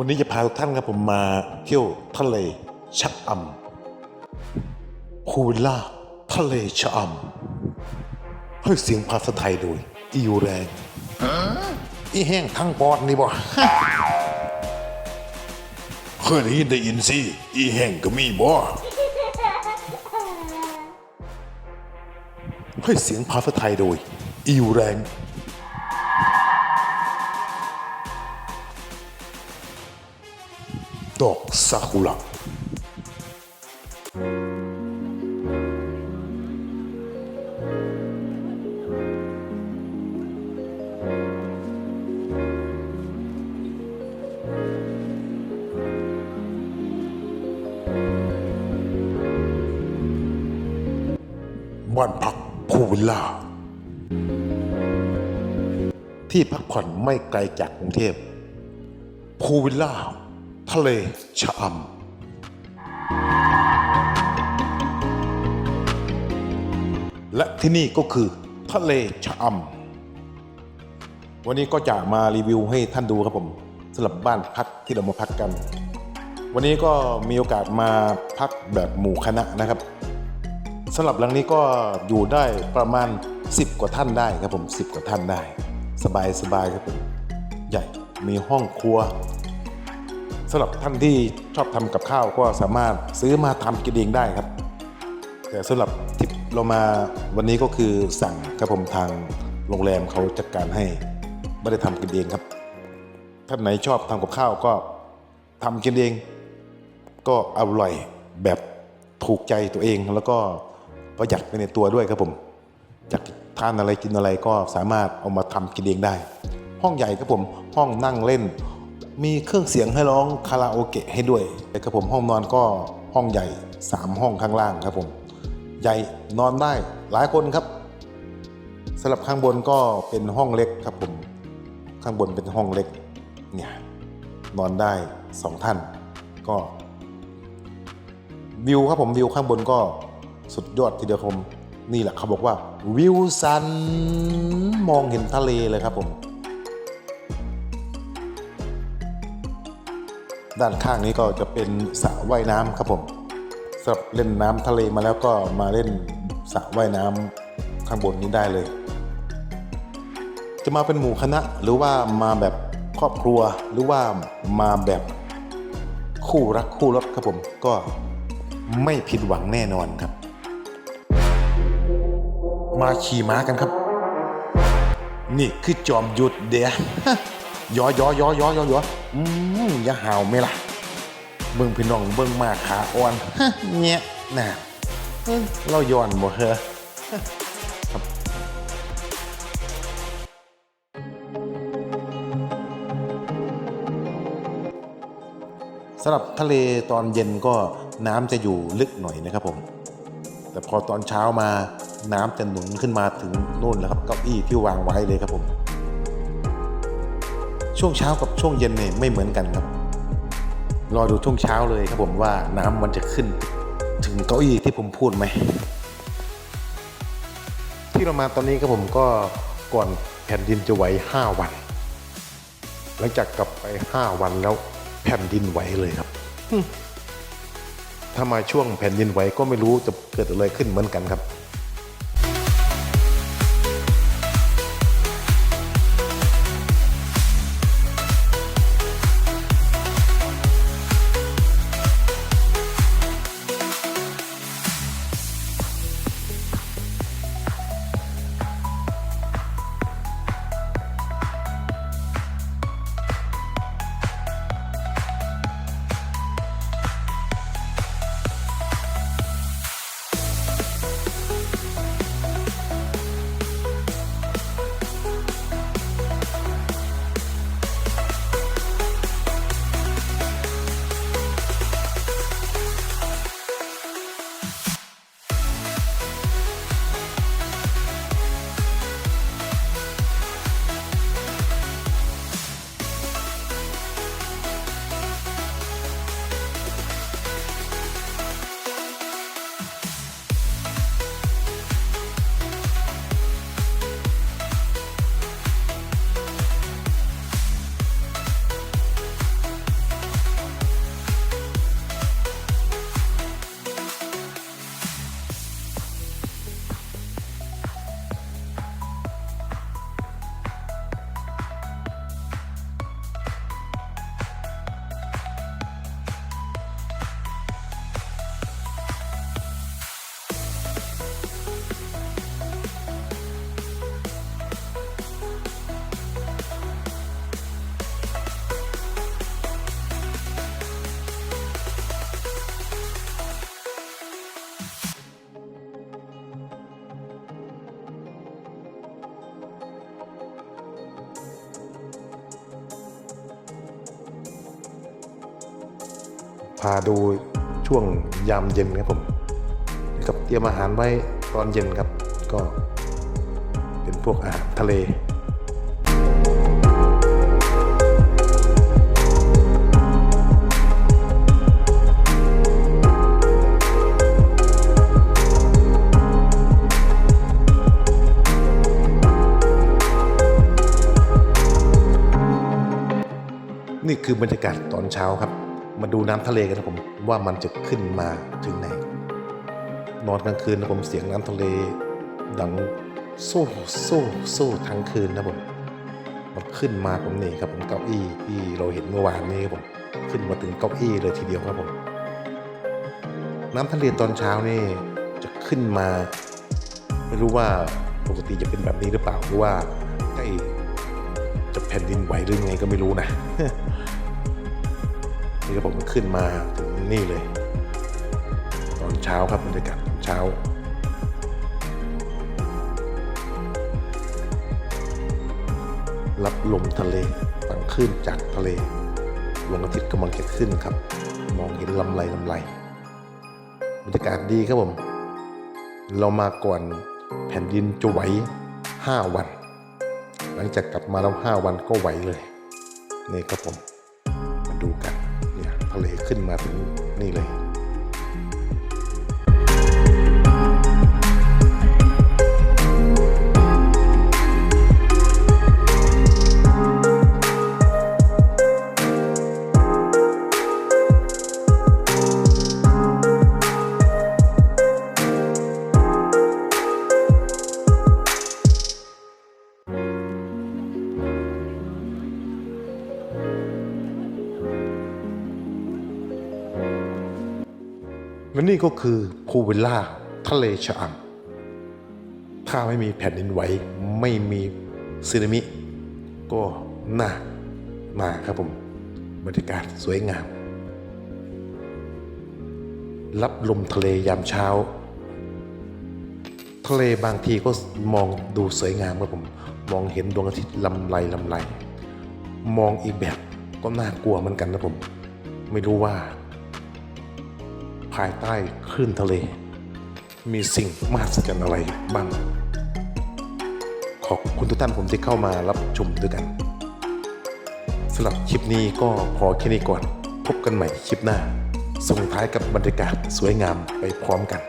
วันนี้จะพาทุกท่านครับผมมาเที่ยวทะเลชะอำพูวิลล่าทะเลชะอำให้เสียงภาษาไทยโดยอียูแรงอีแห้งทั้งปอดนี่บ่เคยได้ยินได้ยินสิอีแห้งก็มีบ่ให้เสียงภาษาไทยโดยอียูแรง ซากุระบ้านพักพูวิลล่า ที่พักผ่อนไม่ไกลจากกรุงเทพพูวิลล่า ทะเลชะอำและที่นี่ก็คือทะเลชะอำวันนี้ก็จะมารีวิวให้ท่านดูครับผมสำหรับบ้านพักที่เรามาพักกัน วันนี้ก็มีโอกาสมาพักแบบหมู่คณะนะครับสำหรับหลังนี้ก็อยู่ได้ประมาณ 10 กว่าท่านได้ครับผม 10 กว่าท่านได้ สบายสบายครับผมใหญ่มีห้องครัว สำหรับท่านที่ชอบทำกับข้าวก็สามารถซื้อมาทำกินเองได้ครับ แต่สำหรับที่เรามาวันนี้ก็คือสั่งครับผมทางโรงแรมเขาจัดการให้ไม่ได้ทำกินเองครับ ท่านไหนชอบทำกับข้าวก็ทำกินเอง ก็อร่อยแบบถูกใจตัวเองแล้วก็ประหยัดไปในตัวด้วยครับผมอยากทานอะไรกินอะไรก็สามารถเอามาทำกินเองได้ ห้องใหญ่ครับผมห้องนั่งเล่น มีเครื่องเสียงให้ร้องคาราโอเกะให้ด้วยครับผมห้องนอนก็ห้องใหญ่ 3 ห้องข้างล่างครับผม ใหญ่นอนได้หลายคนครับสำหรับข้างบนก็เป็นห้องเล็กครับผม ข้างบนเป็นห้องเล็กเนี่ยนอนได้สองท่านก็วิวครับผมวิวข้างบนก็สุดยอดทีเดียวครับผมนี่แหละเขาบอกว่าวิวสันมองเห็นทะเลเลยครับผม ด้านข้างนี้ก็จะเป็นสระว่ายน้ำครับผมสำหรับเล่นน้ำทะเลมาแล้วก็มาเล่นสระว่ายน้ำข้างบนนี้ได้เลย จะมาเป็นหมู่คณะหรือว่ามาแบบครอบครัวหรือว่ามาแบบคู่รักคู่รถครับผมก็ไม่ผิดหวังแน่นอนครับ มาขี่ม้ากันครับ นี่คือจอมหยุดเดียยอยอยอยอยอยอ อืมอย่าห่าวไม่ล่ะ เบิ่งพี่น้องเบิ่งมาขาอ่อนเนี่ยน่ะเอ้ยเราย้อนบ่เหรอครับสำหรับทะเลตอนเย็นก็น้ำจะอยู่ลึกหน่อยนะครับผม แต่พอตอนเช้ามาน้ำจะหนุนขึ้นมาถึงนู่นแล้วครับเก้าอี้ที่วางไว้เลยครับผม ช่วงเช้ากับช่วงเย็นเนี่ยไม่เหมือนกันครับ รอดูช่วงเช้าเลยครับผมว่าน้ำมันจะขึ้น ถึงเก้าอี้ที่ผมพูดไหม ที่เรามาตอนนี้ครับผมก็ก่อนแผ่นดินจะไหว5 วัน หลังจากกลับไป 5 วันแล้วแผ่นดินไหวเลยครับถ้ามาช่วงแผ่นดินไหวก็ไม่รู้จะเกิดอะไรขึ้นเหมือนกันครับ พาดูช่วงยามเย็นครับผมนะครับเตรียมอาหารไว้ตอนเย็นครับ ก็เป็นพวกอาหารทะเลนี่คือบรรยากาศตอนเช้าครับ มาดูน้ำทะเลกันครับผมว่ามันจะขึ้นมาถึงไหน นอนกลางคืนนะผมเสียงน้ำทะเล ดังโซ่โซ่โซ่ทั้งคืนนะผมมันขึ้นมาผมนี่ครับผมเก้าอี้ที่เราเห็นเมื่อวานนี้ครับผมขึ้นมาถึงเก้าอี้เลยทีเดียวครับผมน้ำทะเลตอนเช้านี่จะขึ้นมา ไม่รู้ว่าปกติจะเป็นแบบนี้หรือเปล่าหรือว่าใกล้จะแผ่นดินไหวหรือไงก็ไม่รู้นะ นี่ก็ผมขึ้นมาถึงนี่เลย ตอนเช้าครับบรรยากาศเช้ารับลมทะเลฟังคลื่นจากทะเลดวงอาทิตย์กำลังจะขึ้นครับ มองเห็นลำไรลำไรบรรยากาศดีครับผม เรามาก่อนแผ่นดินจะไหวห้าวัน หลังจากกลับมาแล้วห้าวันก็ไหวเลย นี่ครับผม มาดูกัน เลยทะเลขึ้นมาถึงนี่เลย นี่ก็คือพูวิลล่าทะเลชะอำถ้าไม่มีแผ่นดินไหวไม่มีสึนามิ ก็น่ามาครับผมบรรยากาศสวยงาม รับลมทะเลยามเช้า ทะเลบางทีก็มองดูสวยงามครับผม มองเห็นดวงอาทิตย์ลำไรลำไร มองอีกแบบก็น่ากลัวเหมือนกันนะผม ไม่รู้ว่า ภายใต้คลื่นทะเล มีสิ่งมหัศจรรย์อะไรบ้าง ขอบคุณทุกท่านผมที่เข้ามารับชมด้วยกันสำหรับคลิปนี้ก็พอแค่นี้ก่อน พบกันใหม่คลิปหน้า ส่งท้ายกับบรรยากาศสวยงามไปพร้อมกัน